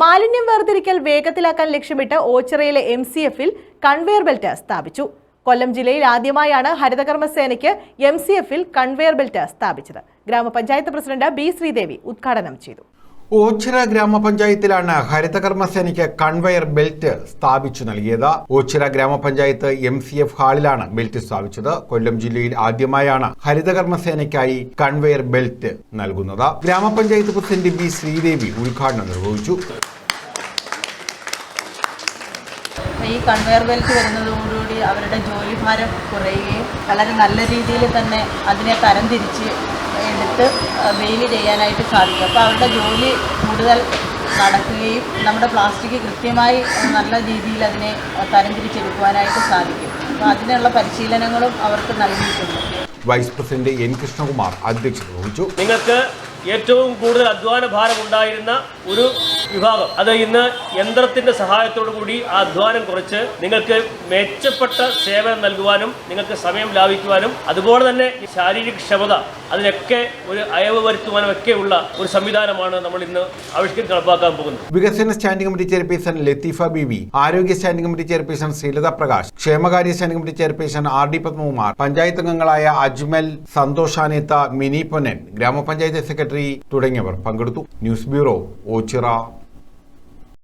മാലിന്യം വേർതിരിക്കൽ വേഗത്തിലാക്കാൻ ലക്ഷ്യമിട്ട് ഓച്ചിറയിലെ എം സി എഫിൽ കൺവെയർ ബെൽറ്റ് സ്ഥാപിച്ചു. കൊല്ലം ജില്ലയിൽ ആദ്യമായാണ് ഹരിതകർമ്മസേനയ്ക്ക് എം സി എഫിൽ കൺവെയർ ബെൽറ്റ് സ്ഥാപിച്ചത്. ഗ്രാമപഞ്ചായത്ത് പ്രസിഡന്റ് ബി ശ്രീദേവി ഉദ്ഘാടനം ചെയ്തു. ഓച്ചിറ ഗ്രാമപഞ്ചായത്തിലാണ് ഹരിതകർമ്മസേനയ്ക്ക് കൺവെയർ ബെൽറ്റ് സ്ഥാപിച്ചു നൽകിയത്. ഓച്ചിറ ഗ്രാമപഞ്ചായത്ത് എം സി എഫ് ഹാളിലാണ് ബെൽറ്റ് സ്ഥാപിച്ചത്. കൊല്ലം ജില്ലയിൽ ആദ്യമായാണ് ഹരിതകർമ്മസേനയ്ക്കായി കൺവെയർ ബെൽറ്റ് നൽകുന്നത്. ഗ്രാമപഞ്ചായത്ത് പ്രസിഡന്റ് ബി ശ്രീദേവി ഉദ്ഘാടനം നിർവഹിച്ചു. ഈ കൺവെയർ ബെൽറ്റ് വരുന്നതോടുകൂടി അവരുടെ ജോലിഭാരം കുറയുകയും വളരെ നല്ല രീതിയിൽ തന്നെ അതിനെ തരംതിരിച്ച് എടുത്ത് വെയിൽ ചെയ്യാനായിട്ട് സാധിക്കും. അപ്പോൾ അവരുടെ ജോലി കൂടുതൽ നടക്കുകയും നമ്മുടെ പ്ലാസ്റ്റിക് കൃത്യമായി നല്ല രീതിയിൽ അതിനെ തരംതിരിച്ചെടുക്കുവാനായിട്ട് സാധിക്കും. അപ്പോൾ അതിനുള്ള പരിശീലനങ്ങളും അവർക്ക് നൽകിയിട്ടുണ്ട്. വൈസ് പ്രസിഡന്റ് എൻ കൃഷ്ണകുമാർ അധ്യക്ഷത വഹിച്ചു. നിങ്ങൾക്ക് ഏറ്റവും കൂടുതൽ അധ്വാന ഭാരം ഉണ്ടായിരുന്ന ഒരു വിഭാഗം. അത് ഇന്ന് യന്ത്രത്തിന്റെ സഹായത്തോടു കൂടി ആ അധ്വാനം കുറച്ച് നിങ്ങൾക്ക് മെച്ചപ്പെട്ട സേവനം നൽകുവാനും നിങ്ങൾക്ക് സമയം ലാഭിക്കുവാനും അതുപോലെ തന്നെ ശാരീരിക ക്ഷമത അതിനൊക്കെ ഒരു അയവ് വരുത്തുവാനും ഒക്കെയുള്ള ഒരു സംവിധാനമാണ് നമ്മൾ ഇന്ന് ആവിഷ്കരിച്ച് നടപ്പാക്കാൻ പോകുന്നത്. വികസന standing committee chairperson Latheefa Beebi ആരോഗ്യ standing committee chairperson Sreelatha Prakash ക്ഷേമകാര്യ standing committee chairperson R D Padmakumar panchayat അംഗങ്ങളായ അജ്മൽ സന്തോഷാനേത്ത മിനി പൊന്നൻ ഗ്രാമപഞ്ചായത്ത് സെക്രട്ടറി തുടങ്ങിയവർ പങ്കെടുത്തു. News bureau Ochira.